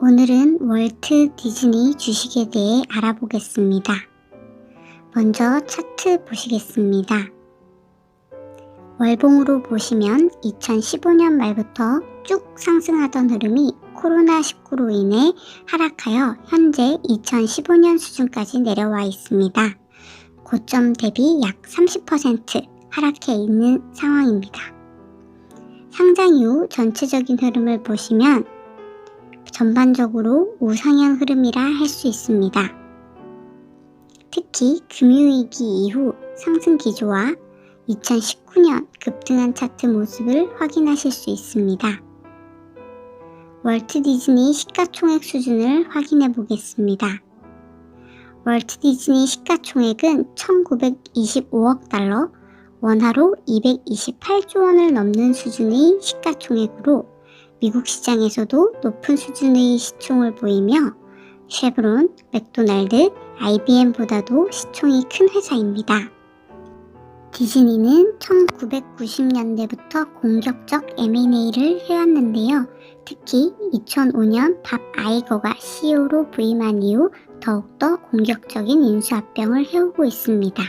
오늘은 월트 디즈니 주식에 대해 알아보겠습니다. 먼저 차트 보시겠습니다. 월봉으로 보시면 2015년 말부터 쭉 상승하던 흐름이 코로나19로 인해 하락하여 현재 2015년 수준까지 내려와 있습니다. 고점 대비 약 30% 하락해 있는 상황입니다. 상장 이후 전체적인 흐름을 보시면 전반적으로 우상향 흐름이라 할 수 있습니다. 특히 금융위기 이후 상승 기조와 2019년 급등한 차트 모습을 확인하실 수 있습니다. 월트 디즈니 시가총액 수준을 확인해 보겠습니다. 월트 디즈니 시가총액은 1925억 달러, 원화로 228조 원을 넘는 수준의 시가총액으로 미국 시장에서도 높은 수준의 시총을 보이며 쉐브론, 맥도날드, IBM보다도 시총이 큰 회사입니다. 디즈니는 1990년대부터 공격적 M&A를 해왔는데요. 특히 2005년 밥 아이거가 CEO로 부임한 이후 더욱더 공격적인 인수합병을 해오고 있습니다.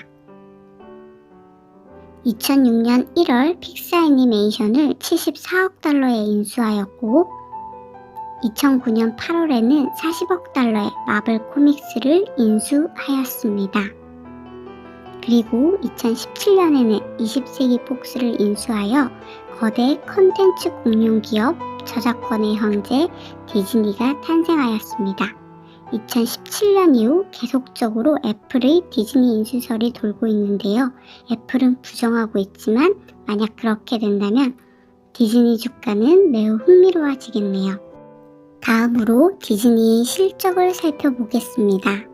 2006년 1월 픽사 애니메이션을 74억 달러에 인수하였고 2009년 8월에는 40억 달러의 마블 코믹스를 인수하였습니다. 그리고 2017년에는 20세기 폭스를 인수하여 거대 컨텐츠 공룡 기업 저작권의 황제 디즈니가 탄생하였습니다. 2017년 이후 계속적으로 애플의 디즈니 인수설이 돌고 있는데요. 애플은 부정하고 있지만 만약 그렇게 된다면 디즈니 주가는 매우 흥미로워지겠네요. 다음으로 디즈니의 실적을 살펴보겠습니다.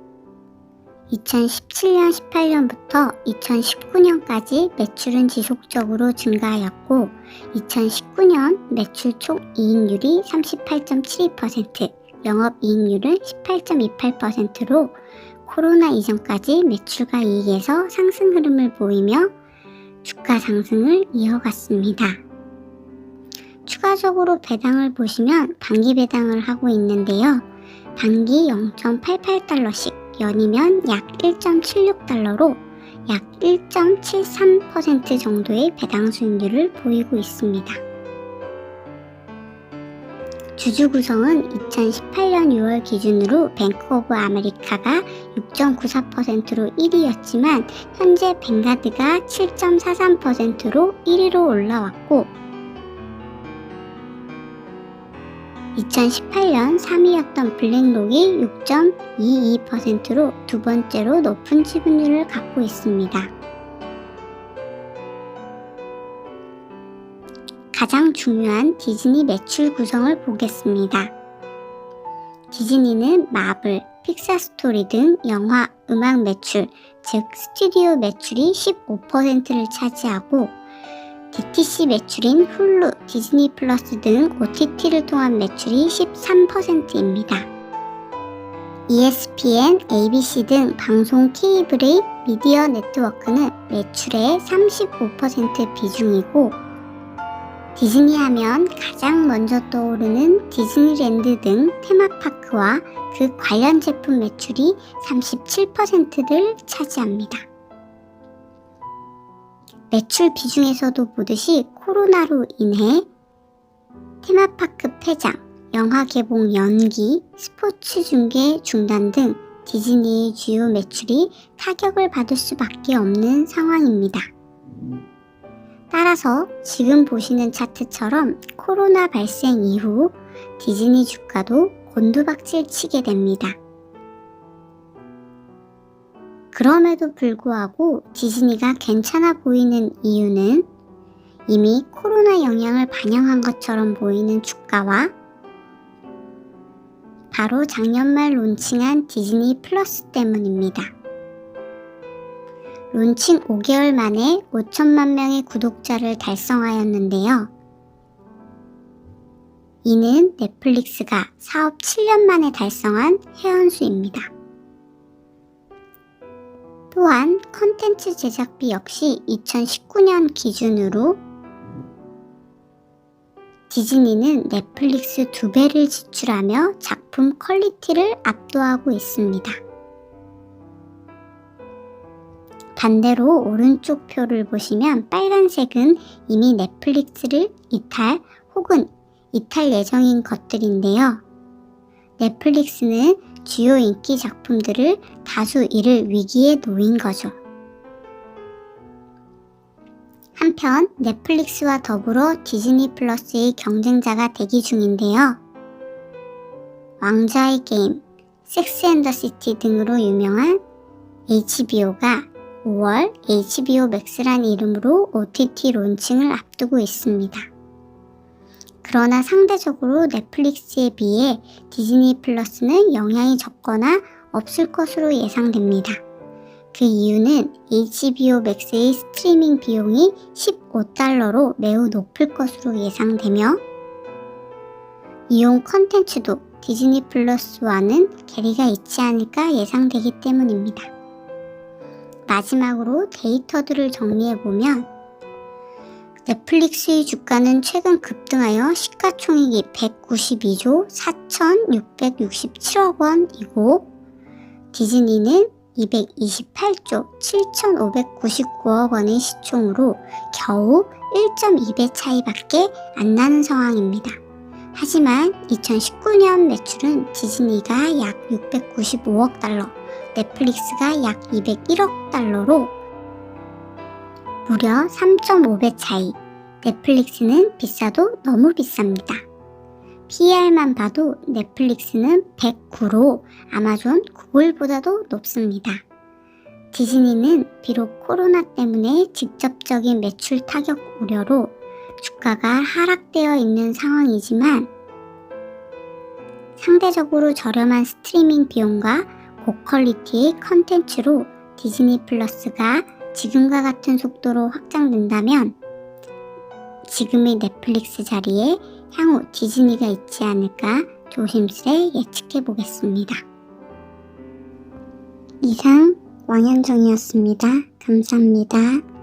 2017년 18년부터 2019년까지 매출은 지속적으로 증가하였고 2019년 매출 총 이익률이 38.72%, 영업이익률은 18.28%로 코로나 이전까지 매출과 이익에서 상승 흐름을 보이며 주가 상승을 이어갔습니다. 추가적으로 배당을 보시면 반기 배당을 하고 있는데요. 반기 0.88달러씩 연이면 약 1.76달러로 약 1.73% 정도의 배당 수익률을 보이고 있습니다. 주주 구성은 2018년 6월 기준으로 뱅크 오브 아메리카가 6.94%로 1위였지만 현재 뱅가드가 7.43%로 1위로 올라왔고 2018년 3위였던 블랙록이 6.22%로 두 번째로 높은 지분율을 갖고 있습니다. 가장 중요한 디즈니 매출 구성을 보겠습니다. 디즈니는 마블, 픽사 스토리 등 영화, 음악 매출, 즉 스튜디오 매출이 15%를 차지하고 DTC 매출인 훌루, 디즈니 플러스 등 OTT를 통한 매출이 13%입니다. ESPN, ABC 등 방송 케이블의 미디어 네트워크는 매출의 35% 비중이고 디즈니 하면 가장 먼저 떠오르는 디즈니랜드 등 테마파크와 그 관련 제품 매출이 37%를 차지합니다. 매출 비중에서도 보듯이 코로나로 인해 테마파크 폐장, 영화 개봉 연기, 스포츠 중계 중단 등 디즈니의 주요 매출이 타격을 받을 수밖에 없는 상황입니다. 따라서 지금 보시는 차트처럼 코로나 발생 이후 디즈니 주가도 곤두박질 치게 됩니다. 그럼에도 불구하고 디즈니가 괜찮아 보이는 이유는 이미 코로나 영향을 반영한 것처럼 보이는 주가와 바로 작년 말 론칭한 디즈니 플러스 때문입니다. 론칭 5개월 만에 5천만 명의 구독자를 달성하였는데요. 이는 넷플릭스가 사업 7년 만에 달성한 회원수입니다. 또한 컨텐츠 제작비 역시 2019년 기준으로 디즈니는 넷플릭스 두 배를 지출하며 작품 퀄리티를 압도하고 있습니다. 반대로 오른쪽 표를 보시면 빨간색은 이미 넷플릭스를 이탈 혹은 이탈 예정인 것들인데요. 넷플릭스는 주요 인기 작품들을 다수 잃을 위기에 놓인 거죠. 한편 넷플릭스와 더불어 디즈니 플러스의 경쟁자가 대기 중인데요. 왕좌의 게임, 섹스 앤더 시티 등으로 유명한 HBO가 5월 HBO 맥스란 이름으로 OTT 론칭을 앞두고 있습니다. 그러나 상대적으로 넷플릭스에 비해 디즈니 플러스는 영향이 적거나 없을 것으로 예상됩니다. 그 이유는 HBO 맥스의 스트리밍 비용이 15달러로 매우 높을 것으로 예상되며 이용 컨텐츠도 디즈니 플러스와는 괴리가 있지 않을까 예상되기 때문입니다. 마지막으로 데이터들을 정리해보면 넷플릭스의 주가는 최근 급등하여 시가총액이 192조 4,667억 원이고 디즈니는 228조 7,599억 원의 시총으로 겨우 1.2배 차이밖에 안 나는 상황입니다. 하지만 2019년 매출은 디즈니가 약 695억 달러, 넷플릭스가 약 201억 달러로 무려 3.5배 차이. 넷플릭스는 비싸도 너무 비쌉니다. PR만 봐도 넷플릭스는 109로 아마존, 구글보다도 높습니다. 디즈니는 비록 코로나 때문에 직접적인 매출 타격 우려로 주가가 하락되어 있는 상황이지만 상대적으로 저렴한 스트리밍 비용과 고퀄리티의 컨텐츠로 디즈니 플러스가 지금과 같은 속도로 확장된다면 지금의 넷플릭스 자리에 향후 디즈니가 있지 않을까 조심스레 예측해 보겠습니다. 이상 왕현정이었습니다. 감사합니다.